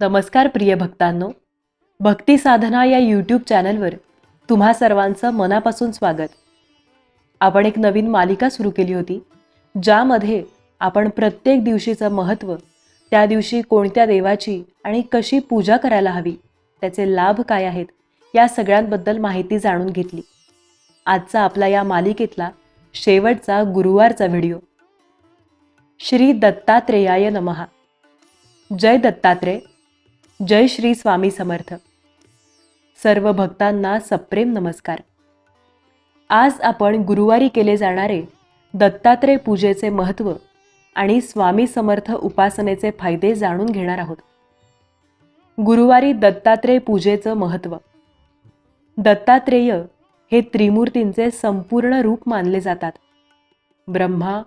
नमस्कार प्रिय भक्तांनो. भक्ती साधना या यूट्यूब चॅनलवर तुम्हा सर्वांचं मनापासून स्वागत. आपण एक नवीन मालिका सुरू केली होती ज्यामध्ये आपण प्रत्येक दिवशीचं महत्त्व त्या दिवशी कोणत्या देवाची आणि कशी पूजा करायला हवी त्याचे लाभ काय आहेत या सगळ्यांबद्दल माहिती जाणून घेतली. आजचा आपला या मालिकेतला शेवटचा गुरुवारचा व्हिडिओ. श्री दत्तात्रेयाय नमहा जय दत्तात्रेय. जय श्री स्वामी समर्थ. सर्व भक्तांना सप्रेम नमस्कार. आज आपण गुरुवारी केले जाणारे दत्तात्रेय पूजेचे महत्त्व आणि स्वामी समर्थ उपासनेचे फायदे जाणून घेणार आहोत. गुरुवारी दत्तात्रेय पूजेचं महत्त्व. दत्तात्रेय हे त्रिमूर्तींचे संपूर्ण रूप मानले जातात. ब्रह्मा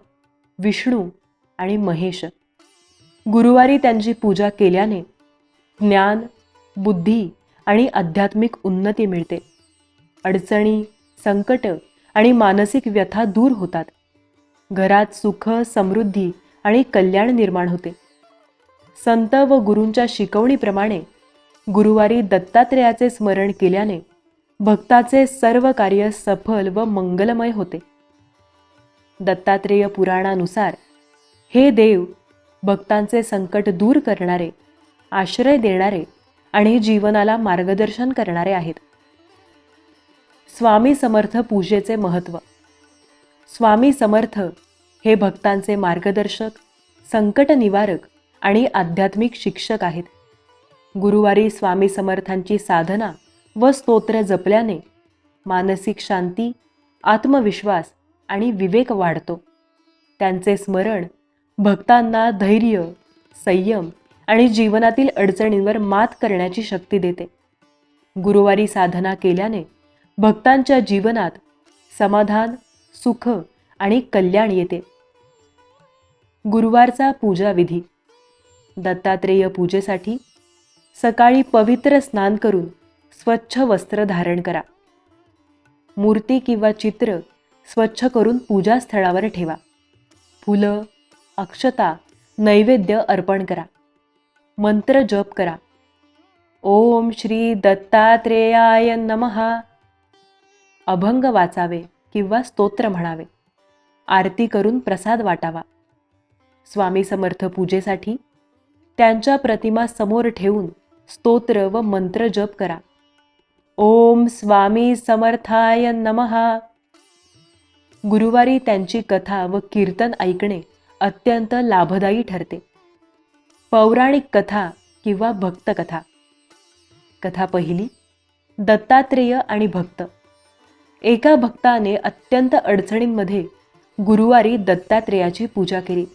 विष्णू आणि महेश. गुरुवारी त्यांची पूजा केल्याने ज्ञान बुद्धी आणि आध्यात्मिक उन्नती मिळते. अडचणी संकट आणि मानसिक व्यथा दूर होतात. घरात सुख समृद्धी आणि कल्याण निर्माण होते. संत व गुरूंच्या शिकवणीप्रमाणे गुरुवारी दत्तात्रेयाचे स्मरण केल्याने भक्ताचे सर्व कार्य सफल व मंगलमय होते. दत्तात्रेय पुराणानुसार हे देव भक्तांचे संकट दूर करणारे आश्रय देणारे आणि जीवनाला मार्गदर्शन करणारे आहेत. स्वामी समर्थ पूजेचे महत्त्व. स्वामी समर्थ हे भक्तांचे मार्गदर्शक संकट निवारक आणि आध्यात्मिक शिक्षक आहेत. गुरुवारी स्वामी समर्थांची साधना व स्तोत्र जपल्याने मानसिक शांती आत्मविश्वास आणि विवेक वाढतो. त्यांचे स्मरण भक्तांना धैर्य संयम आणि जीवनातील अडचणींवर मात करण्याची शक्ती देते. गुरुवारी साधना केल्याने भक्तांच्या जीवनात समाधान सुख आणि कल्याण येते. गुरुवारचा पूजा विधी. दत्तात्रेय पूजेसाठी सकाळी पवित्र स्नान करून स्वच्छ वस्त्र धारण करा. मूर्ती किंवा चित्र स्वच्छ करून पूजास्थळावर ठेवा. फुलं अक्षता नैवेद्य अर्पण करा. मंत्र जप करा. ओम श्री दत्तात्रेयाय नमहा अभंग वाचावे किंवा स्तोत्र म्हणावे. आरती करून प्रसाद वाटावा. स्वामी समर्थ पूजेसाठी त्यांच्या प्रतिमा समोर ठेवून स्तोत्र व मंत्र जप करा. ओम स्वामी समर्थाय नमहा गुरुवारी त्यांची कथा व कीर्तन ऐकणे अत्यंत लाभदायी ठरते. पौराणिक कथा किंवा भक्तकथा कथा पहिली दत्तात्रेय आणि भक्त. एका भक्ताने अत्यंत अडचणींमध्ये गुरुवारी दत्तात्रेयाची पूजा केली.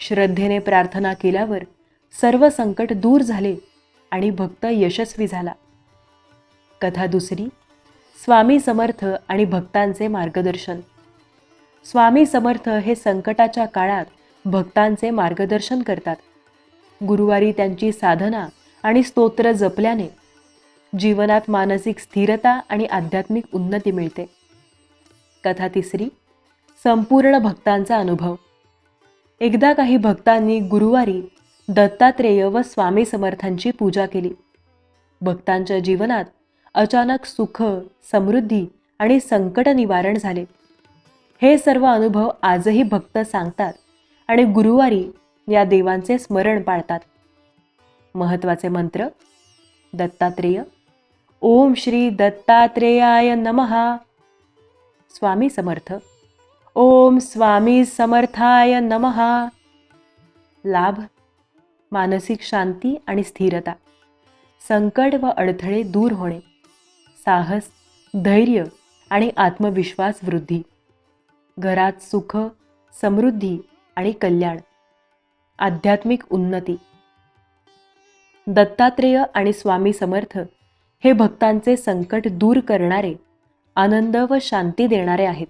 श्रद्धेने प्रार्थना केल्यावर सर्व संकट दूर झाले आणि भक्त यशस्वी झाला. कथा दुसरी स्वामी समर्थ आणि भक्तांचे मार्गदर्शन. स्वामी समर्थ हे संकटाच्या काळात भक्तांचे मार्गदर्शन करतात. गुरुवारी त्यांची साधना आणि स्तोत्र जपल्याने जीवनात मानसिक स्थिरता आणि आध्यात्मिक उन्नती मिळते. कथा तिसरी संपूर्ण भक्तांचा अनुभव. एकदा काही भक्तांनी गुरुवारी दत्तात्रेय व स्वामी समर्थांची पूजा केली. भक्तांच्या जीवनात अचानक सुख समृद्धी आणि संकट निवारण झाले. हे सर्व अनुभव आजही भक्त सांगतात आणि गुरुवारी या देवांचे स्मरण पाळतात. महत्त्वाचे मंत्र दत्तात्रेय. ओम श्री दत्तात्रेयाय नमहा स्वामी समर्थ. ओम स्वामी समर्थाय नमहा लाभ मानसिक शांती आणि स्थिरता. संकट व अडथळे दूर होणे. साहस धैर्य आणि आत्मविश्वास वृद्धी. घरात सुख समृद्धी आणि कल्याण. आध्यात्मिक उन्नती. दत्तात्रेय आणि स्वामी समर्थ हे भक्तांचे संकट दूर करणारे आनंद व शांती देणारे आहेत.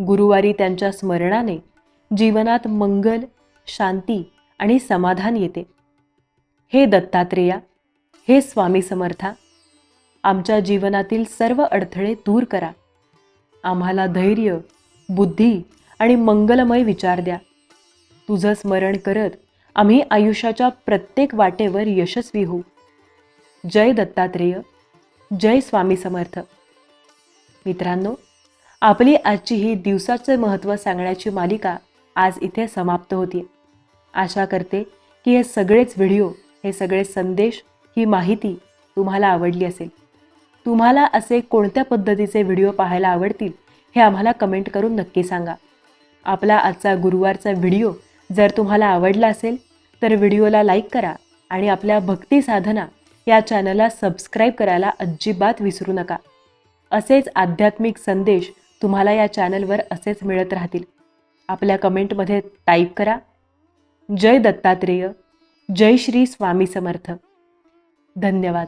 गुरुवारी त्यांच्या स्मरणाने जीवनात मंगल शांती आणि समाधान येते. हे दत्तात्रेया हे स्वामी समर्था आमच्या जीवनातील सर्व अडथळे दूर करा. आम्हाला धैर्य बुद्धी आणि मंगलमय विचार द्या. तुझं स्मरण करत आम्ही आयुष्याच्या प्रत्येक वाटेवर यशस्वी होऊ. जय दत्तात्रेय जय स्वामी समर्थ. मित्रांनो आपली आजची ही दिवसाचे महत्त्व सांगण्याची मालिका आज इथे समाप्त होती. आशा करते की हे सगळेच व्हिडिओ हे सगळे संदेश ही माहिती तुम्हाला आवडली असेल. तुम्हाला असे कोणत्या पद्धतीचे व्हिडिओ पाहायला आवडतील हे आम्हाला कमेंट करून नक्की सांगा. आपला आजचा गुरुवारचा व्हिडिओ जर तुम्हाला आवडला असेल तर व्हिडिओला लाईक करा आणि आपल्या भक्ती साधना या चॅनलला सबस्क्राईब करायला अजिबात विसरू नका. असेच आध्यात्मिक संदेश तुम्हाला या चॅनलवर असेच मिळत राहतील. आपल्या कमेंटमध्ये टाईप करा जय दत्तात्रेय जय श्री स्वामी समर्थ. धन्यवाद.